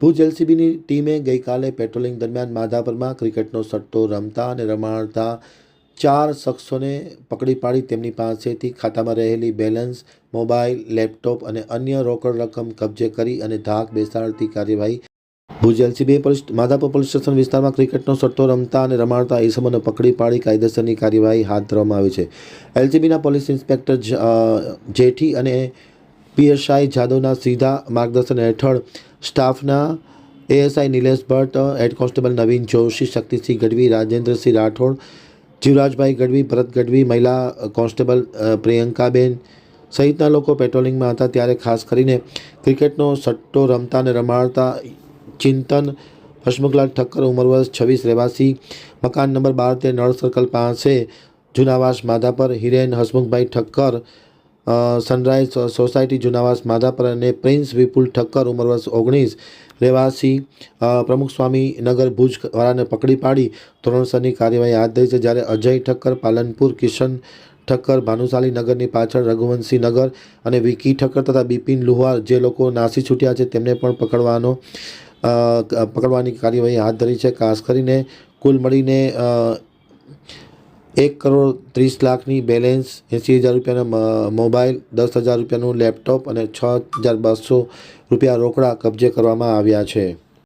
ભુજ એલસીબીની ટીમે ગઈકાલે પેટ્રોલિંગ દરમિયાન માધાપરમાં ક્રિકેટનો સટ્ટો રમતા અને રમાડતા ચાર શખ્સોને પકડી પાડી તેમની પાસેથી ખાતામાં રહેલી બેલેન્સ, મોબાઈલ, લેપટોપ અને અન્ય રોકડ રકમ કબજે કરી અને ધાક બેસાડતી કાર્યવાહી ભુજ એલસીબીએ પોલીસ માધાપુર પોલીસ સ્ટેશન વિસ્તારમાં ક્રિકેટનો સટ્ટો રમતા અને રમાડતા ઈસમોને પકડી પાડી કાયદેસરની કાર્યવાહી હાથ ધરવામાં આવી છે. એલસીબીના પોલીસ ઇન્સ્પેક્ટર જેઠી અને પીએસઆઈ જાદવના સીધા માર્ગદર્શન હેઠળ સ્ટાફના ASI Nilesh Bhatt, head constable Naveen Joshi, Shaktisinh Gadhvi, Rajendrasinh Rathod, Jivrajbhai Gadhvi, Bharat Gadhvi, મહિલા કોન્સ્ટેબલ પ્રિયંકાબેન સહિતના લોકો પેટ્રોલિંગમાં હતા. ત્યારે ખાસ કરીને ક્રિકેટનો સટ્ટો રમતા અને રમાડતા ચિંતન હસમુખલાલ ઠક્કર, ઉંમર વર્ષ છવ્વીસ, રહેવાસી, મકાન નંબર બાર તેર નળ સર્કલ પાસે જૂનાવાસ માધાપર, હિરેન હસમુખભાઈ ઠક્કર સનરાઈઝ સોસાયટી જુનાવાસ માધાપર અને પ્રિન્સ વિપુલ ઠક્કર ઉંમર વર્ષ ઓગણીસ, રહેવાસી પ્રમુખ સ્વામી નગર ભુજવાળાને પકડી પાડી ધોરણસરની કાર્યવાહી હાથ ધરી છે. જ્યારે અજય ઠક્કર પાલનપુર, કિશન ઠક્કર ભાનુશાલી નગરની પાછળ, રઘુવંશી નગર અને વિકી ઠક્કર તથા બિપિન લુહાર જે લોકો નાસી છૂટ્યા છે, તેમને પણ પકડવાનો પકડવાની કાર્યવાહી હાથ ધરી છે. ખાસ કરીને કુલ મળીને એક કરોડ ત્રીસ લાખની બેલેન્સ એંસી હજાર રૂપિયાના મોબાઈલ, દસ હજાર રૂપિયાનું લેપટોપ અને છ હજાર બસો રૂપિયા રોકડા કબજે કરવામાં આવ્યા છે.